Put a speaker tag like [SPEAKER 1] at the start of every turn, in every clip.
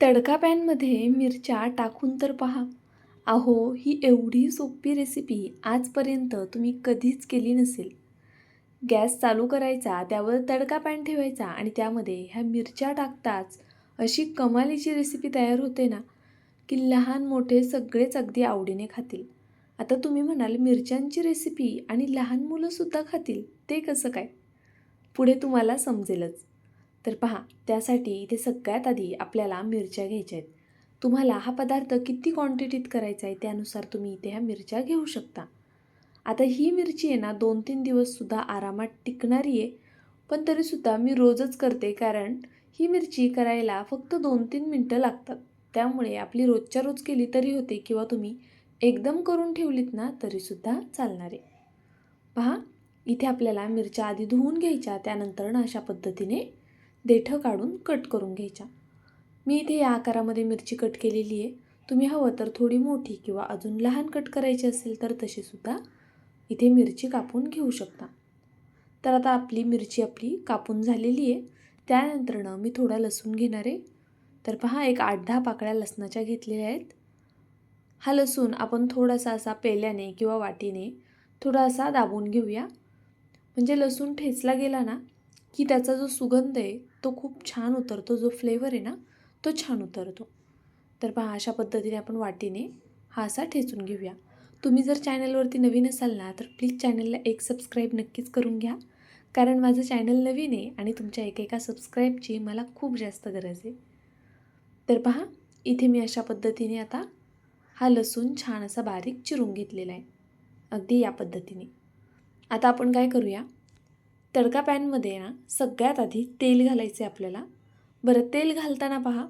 [SPEAKER 1] तडका पॅनमध्ये मिरच्या टाकून तर पहा. अहो ही एवढी सोपी रेसिपी आजपर्यंत तुम्ही कधीच केली नसेल. गॅस चालू करायचा त्यावर तडका पॅन ठेवायचा आणि त्यामध्ये ह्या मिरच्या टाकताच अशी कमालीची रेसिपी तयार होते ना की लहान मोठे सगळेच अगदी आवडीने खातील. आता तुम्ही म्हणाल मिरच्यांची रेसिपी आणि लहान मुलंसुद्धा खातील ते कसं काय? पुढे तुम्हाला समजेलच. तर पहा त्यासाठी इथे सगळ्यात आधी आपल्याला मिरच्या घ्यायच्या आहेत. तुम्हाला हा पदार्थ किती क्वांटिटीत करायचा आहे त्यानुसार तुम्ही इथे ह्या मिरच्या घेऊ शकता. आता ही मिरची आहे ना दोन तीन दिवससुद्धा आरामात टिकणारी आहे पण तरीसुद्धा मी रोजच करते कारण ही मिरची करायला फक्त दोन तीन मिनटं लागतात. त्यामुळे आपली रोजच्या रोज केली तरी होते किंवा तुम्ही एकदम करून ठेवलीत ना तरीसुद्धा चालणार आहे. पहा इथे आपल्याला मिरच्या आधी धुवून घ्यायच्या त्यानंतर ना अशा पद्धतीने देठं काढून कट करून घ्यायच्या मी इथे या आकारामध्ये मिरची कट केलेली आहे. तुम्ही हवं तर थोडी मोठी किंवा अजून लहान कट करायची असेल तर तशीसुद्धा इथे मिरची कापून घेऊ शकता. तर आता आपली मिरची आपली कापून झालेली आहे. त्यानंतरनं मी थोडा लसूण घेणार आहे. तर पहा एक आठ दहा पाकळ्या लसणाच्या घेतलेल्या आहेत. हा लसूण आपण थोडासा असा पेल्याने किंवा वाटीने थोडासा दाबून घेऊया. म्हणजे लसूण ठेचला गेला ना की त्याचा जो सुगंध आहे तो खूप छान उतरतो जो फ्लेवर आहे ना तो छान उतरतो. तर पहा अशा पद्धतीने आपण वाटीने हा असा ठेचून घेऊया. तुम्ही जर चॅनलवरती नवीन असाल ना तर प्लीज चॅनलला एक सबस्क्राईब नक्कीच करून घ्या. कारण माझं चॅनल नवीन आहे आणि तुमच्या एकेका सबस्क्राईबची मला खूप जास्त गरज आहे. तर पहा इथे मी अशा पद्धतीने आता हा लसूण छान असा बारीक चिरून घेतलेला आहे. अगदी या पद्धतीने. आता आपण काय करूया? तडका पॅनमध्ये ना सगळ्यात आधी तेल घालायचे आपल्याला. बरं तेल घालताना पहा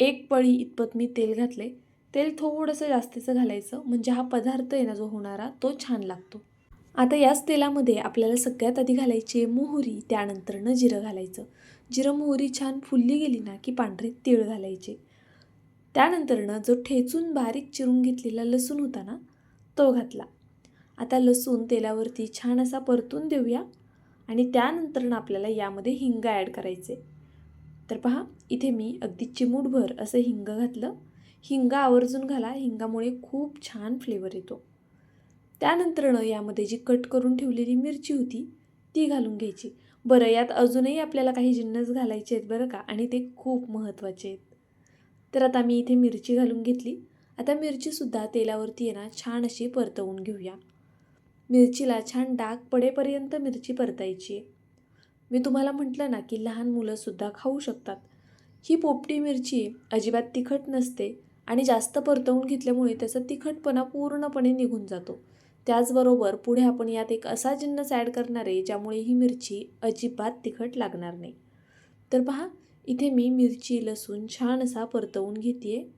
[SPEAKER 1] एक पळी इतपत मी तेल घातले तेल थोडंसं जास्तीचं घालायचं म्हणजे हा पदार्थ आहे ना जो होणारा तो छान लागतो. आता याच तेलामध्ये आपल्याला सगळ्यात आधी घालायची मोहरी त्यानंतरनं जिरं घालायचं. जिरं मोहरी छान फुलली गेली ना की पांढरे तीळ घालायचे. त्यानंतरनं जो ठेचून बारीक चिरून घेतलेला लसूण होता ना तो घातला. आता लसूण तेलावरती छान असा परतून देऊया. आणि त्यानंतरनं आपल्याला यामध्ये हिंग ॲड करायचे. तर पहा इथे मी अगदी चिमूटभर असं हिंग घातलं. हिंग आवर्जून घाला हिंगामुळे खूप छान फ्लेवर येतो. त्यानंतरनं यामध्ये जी कट करून ठेवलेली मिरची होती ती घालून घ्यायची. बरं यात अजूनही आपल्याला काही जिन्नस घालायचे आहेत बरं का? आणि ते खूप महत्त्वाचे आहेत. तर आता मी इथे मिरची घालून घेतली. आता मिरचीसुद्धा तेलावरती आहे ना छान अशी परतवून घेऊया. मिरचीला छान डाग पडेपर्यंत मिरची परतायची. आहे मी तुम्हाला म्हटलं ना की लहान मुलंसुद्धा खाऊ शकतात. ही पोपटी मिरची अजिबात तिखट नसते आणि जास्त परतवून घेतल्यामुळे त्याचा तिखटपणा पूर्णपणे निघून जातो. त्याचबरोबर पुढे आपण यात एक असा जिन्नस ॲड करणार आहे ज्यामुळे ही मिरची अजिबात तिखट लागणार नाही. तर पहा इथे मी मिरची लसूण छान असा परतवून घेते आहे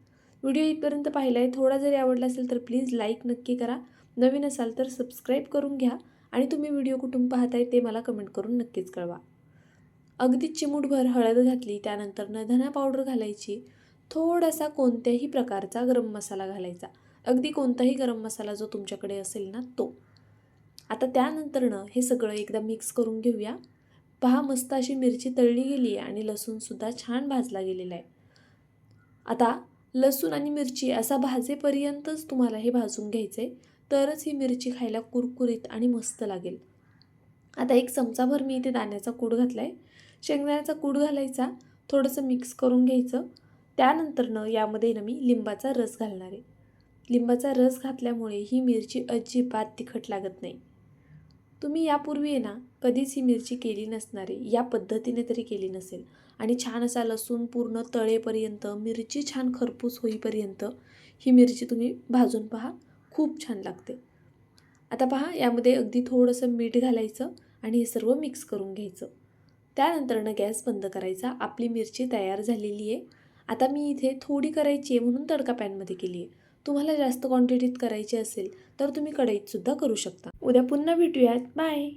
[SPEAKER 1] व्हिडिओ इथपर्यंत पाहिला आहे थोडा जरी आवडला असेल तर प्लीज लाईक नक्की करा. नवीन असाल तर सबस्क्राईब करून घ्या आणि तुम्ही व्हिडिओ कुठून पाहताय ते मला कमेंट करून नक्कीच कळवा. अगदी चिमूटभर हळद घातली त्यानंतर न पावडर घालायची. थोडासा कोणत्याही प्रकारचा गरम मसाला घालायचा. अगदी कोणताही गरम मसाला जो तुमच्याकडे असेल ना तो. आता त्यानंतरनं हे सगळं एकदा मिक्स करून घेऊया. पहा मस्त अशी मिरची तळली गेली आहे आणि लसूणसुद्धा छान भाजला गेलेला आहे. आता लसूण आणि मिरची असा भाजेपर्यंतच तुम्हाला हे भाजून घ्यायचं आहे तरच ही मिरची खायला कुरकुरीत आणि मस्त लागेल. आता एक चमचाभर मी इथे दाण्याचा कूड घातला आहे शेंगदाण्याचा कूड घालायचा थोडंसं मिक्स करून घ्यायचं. त्यानंतरनं यामध्ये ना मी लिंबाचा रस घालणार आहे. लिंबाचा रस घातल्यामुळे ही मिरची अजिबात तिखट लागत नाही. तुम्ही यापूर्वी आहे ना कधीच ही मिरची केली नसणारे या पद्धतीने तरी केली नसेल. आणि छान असा लसूण पूर्ण तळेपर्यंत मिरची छान खरपूस होईपर्यंत ही मिरची तुम्ही भाजून पहा. खूप छान लागते. आता पहा यामध्ये अगदी थोडंसं मीठ घालायचं आणि हे सर्व मिक्स करून घ्यायचं. त्यानंतरनं गॅस बंद करायचा. आपली मिरची तयार झालेली आहे. आता मी इथे थोडी करायची आहे म्हणून तडका पॅनमध्ये केली आहे. तुम्हाला जास्त क्वांटिटीत करायची असेल तर तुम्ही कढईतसुद्धा करू शकता. उद्या पुन्हा भेटूयात. बाय